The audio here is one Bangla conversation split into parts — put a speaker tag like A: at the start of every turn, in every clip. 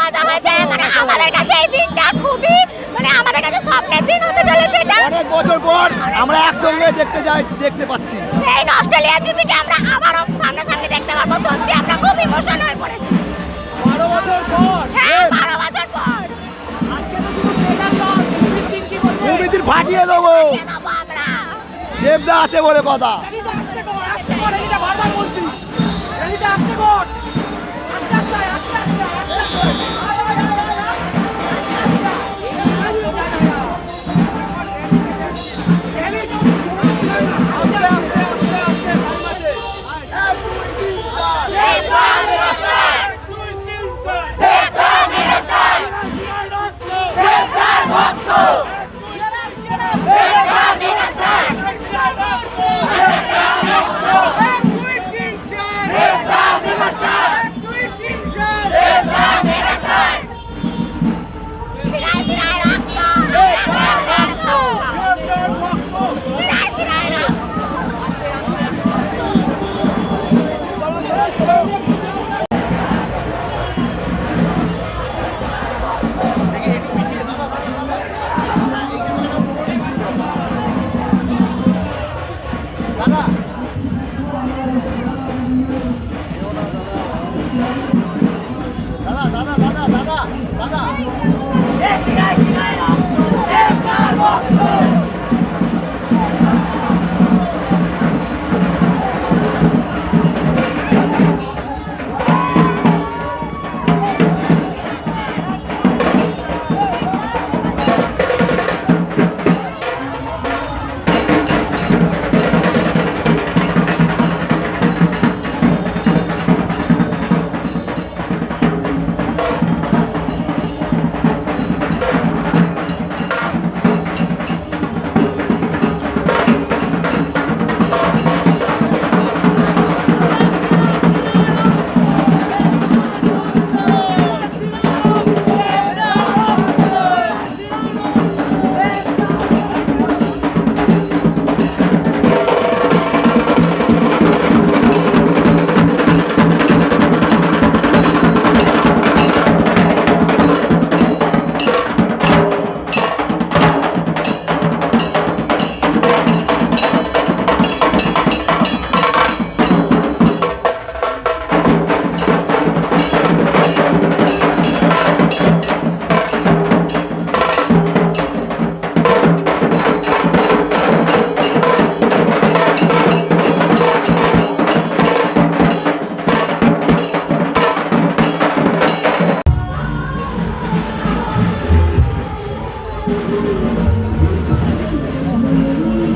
A: মজা হয়েছে মানে আমাদের কাছে এই দিনটা খুবই মানে আমাদের কাছে স্বপ্নের দিন হতে চলেছে এটা।
B: অনেক বছর পর আমরা একসঙ্গে দেখতে যাই দেখতে পাচ্ছি।
A: এই অস্ট্রেলিয়া জিতিকে আমরা আবারও সামনাসামনি দেখতে পারব। সত্যি আমরা খুব ইমোশন হয়ে পড়েছি।
C: বারো বছর পর।
A: হ্যাঁ বারো বছর পর।
C: আজকে তো শুধু ট্রেলার লঞ্চ মুভির দিন কি বলবে
B: প্রভৃতির ফাটিয়ে দেবো।
A: কে দেবো আমরা।
B: দেবদা আছে বলে কথা। 나가.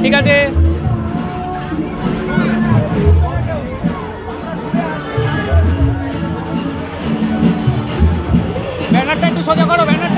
C: ঠিক আছে। ব্যানারটা একটু সোজা করো ব্যানারটা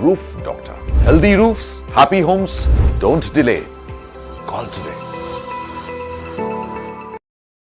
D: Roof Doctor. Healthy roofs, happy homes. Don't delay. Call today.